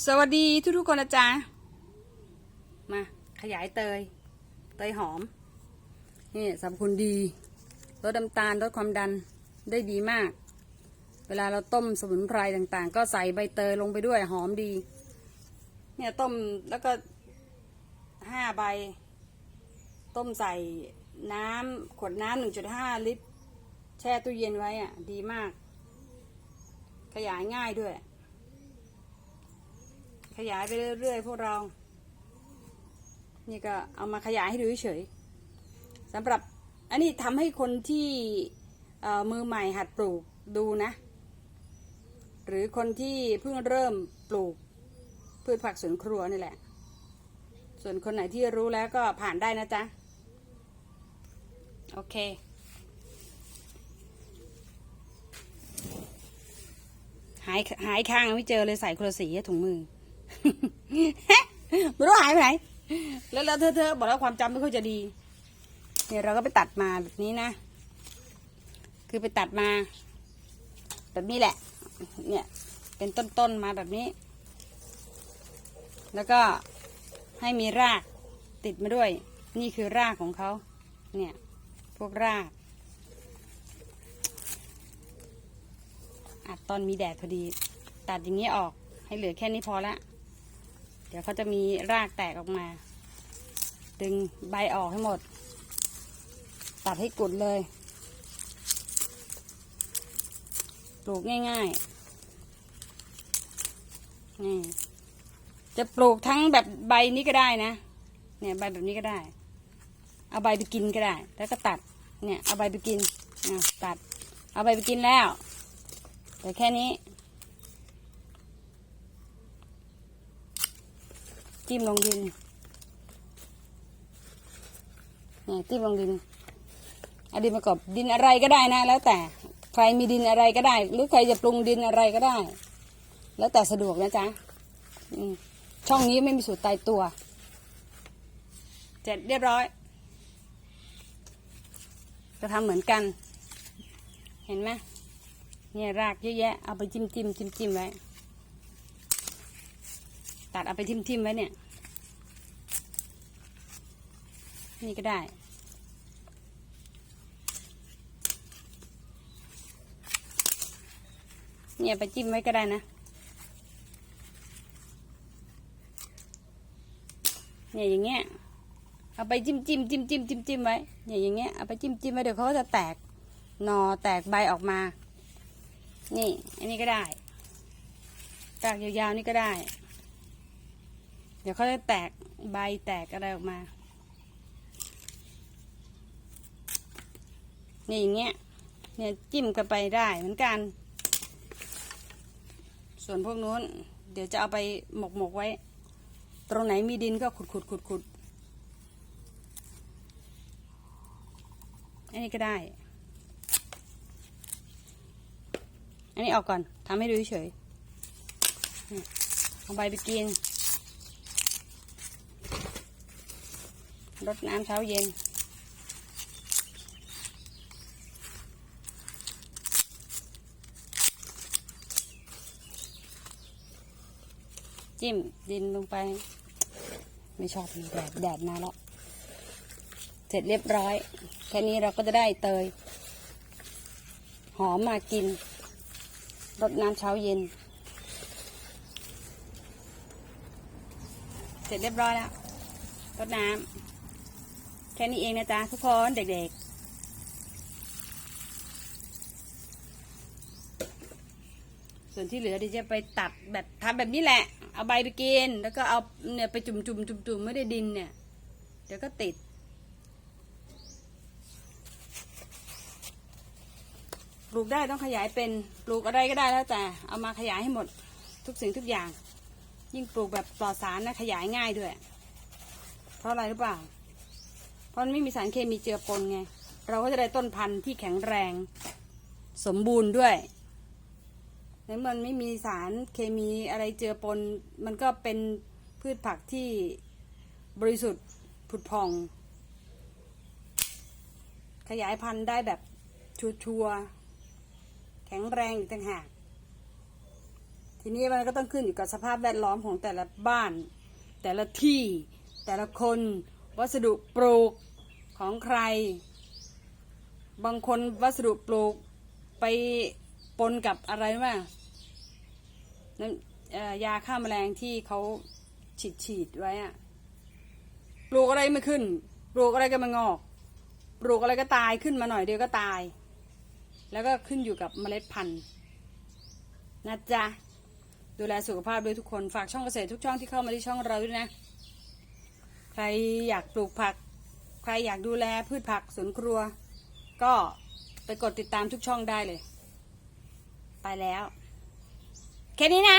สวัสดีทุกๆคนนะจ๊ะ มา ขยายเตย เตยหอม นี่สรรพคุณดี ลดน้ำตาลลดความดันได้ดีมาก เวลาเราต้มสมุนไพรต่างๆ ก็ใส่ใบเตยลงไปด้วยหอมดี เนี่ยต้มแล้วก็ห้าใบ ต้มใส่น้ำขวดน้ำหนึ่งจุดห้าลิตร แช่ตู้เย็นไว้อะ ดีมาก ขยายง่ายด้วย ขยายไปเรื่อยๆพวกเรา นี่ก็เอามาขยายให้ดูเฉยๆสำหรับอันนี้ทำให้คนที่มือใหม่หัดปลูกดูนะ หรือคนที่เพิ่งเริ่มปลูกพืชผักสวนครัวนี่แหละ ส่วนคนไหนที่รู้แล้วก็ผ่านได้นะจ๊ะ โอเคหายหายข้างไม่เจอเลยใส่คนละสีถุงมือ ไม่รู้หายไปไหน แล้วแล้วเธอเธอบอกแล้วความจำไม่ค่อยจะดี เนี่ยเราก็ไปตัดมาแบบนี้นะ คือไปตัดมา แบบนี้แหละ เนี่ย เป็นต้นๆมาแบบนี้ แล้วก็ให้มีรากติดมาด้วย นี่คือรากของเขา เนี่ย พวกรากอัดตอนมีแดดพอดี ตัดอย่างนี้ออกให้เหลือแค่นี้พอละ เดี๋ยวเขาจะมีรากแตกออกมา ดึงใบออกให้หมด ตัดให้กุดเลย ปลูกง่ายๆ นี่ จะปลูกทั้งแบบใบนี้ก็ได้นะ เนี่ยใบแบบนี้ก็ได้ เอาใบไปกินก็ได้ แล้วก็ตัด เนี่ย เอาใบไปกินตัด เอาใบไปกินแล้ว แต่แค่นี้ จิ้มลงดินนี่จิ้มลงดินเอาดินประกอบดินอะไรก็ได้นะ แล้วแต่ใครมีดินอะไรก็ได้ หรือใครจะปรุงดินอะไรก็ได้ แล้วแต่สะดวกนะจ๊ะช่องนี้ไม่มีสูตรตายตัวเสร็จเรียบร้อยจะทำเหมือนกัน เห็นไหมเนี่ยรากเยอะแยะเอาไปจิ้มจิ้มจิ้มจิ้มไว้ ตัดเอาไปทิมทิมๆไว้เนี่ย นี่ก็ได้ เนี่ยไปจิ้มไว้ก็ได้นะ เนี่ยอย่างเงี้ย เอาไปจิ้มจิ้มจิ้มจิ้มจิ้มจิ้มไว้ เนี่ยอย่างเงี้ย เอาไปจิ้มจิ้มไว้เดี๋ยวเขาก็จะแตกหนอแตกใบออกมา นี่ อันนี้ก็ได้รากยาวๆนี่ก็ได้ เดี๋ยวเขาจะแตกใบแตกอะไรออกมา นี่อย่างเงี้ย เนี่ยจิ้มกันไปได้เหมือนกัน ส่วนพวกนู้น เดี๋ยวจะเอาไปหมกหมกไว้ ตรงไหนมีดินก็ขุดขุดขุดขุดอันนี้ก็ได้ อันนี้ออกก่อนทำให้ดูเฉยๆเนี่ยเอาใบไปกิน รดน้ำเช้าเย็น จิ้มดินลงไป ไม่ชอบแดดแดดมาแล้ว เสร็จเรียบร้อย แค่นี้เราก็จะได้เตย หอมมากินรดน้ำเช้าเย็น เสร็จเรียบร้อยแล้วรดน้ำ ค่นี้เองนะจ๊ะทุกคนเด็กๆส่วนที่เหลือดี๋ยวจะไปตัดแบบทำแบบนี้แหละ เอาใบไปกิน แล้วก็เอาเนี่ยไปจุ่มจุ่มจุ่มจุ่มไม่ได้ดินเนี่ย เดี๋ยวก็ติด ปลูกได้ต้องขยายเป็น ปลูกอะไรก็ได้แล้วแต่ เอามาขยายให้หมดทุกสิ่งทุกอย่าง ยิ่งปลูกแบบปลอดสารนะขยายง่ายด้วย เพราะอะไรหรือเปล่า เพราะมันไม่มีสารเคมีเจือปนไง เราก็จะได้ต้นพันธุ์ที่แข็งแรง สมบูรณ์ด้วยแล้วมันไม่มีสารเคมีอะไรเจือปน มันก็เป็นพืชผักที่บริสุทธิ์ผุดพอง ขยายพันธุ์ได้แบบชัวร์ๆแข็งแรงอีกต่างหากทีนี้มันก็ต้องขึ้นอยู่กับสภาพแวดล้อมของแต่ละบ้าน แต่ละที่ แต่ละคน วัสดุปลูกของใคร บางคนวัสดุปลูกไปปนกับอะไรว่าน้ำยาฆ่าแมลงที่เขาฉีดฉีดไว้อะปลูกอะไรไม่ขึ้น ปลูกอะไรก็ม่งอก ปลูกอะไรก็ตายขึ้นมาหน่อยเดียวก็ตาย แล้วก็ขึ้นอยู่กับเมล็ดพันธุ์นะจ๊ะดูแลสุขภาพด้วยทุกคนฝากช่องเกษตรทุกช่องที่เข้ามาที่ช่องเราด้วยนะ ใครอยากปลูกผัก ใครอยากดูแลพืชผักสวนครัว ก็ไปกดติดตามทุกช่องได้เลย ไปแล้ว แค่นี้นะ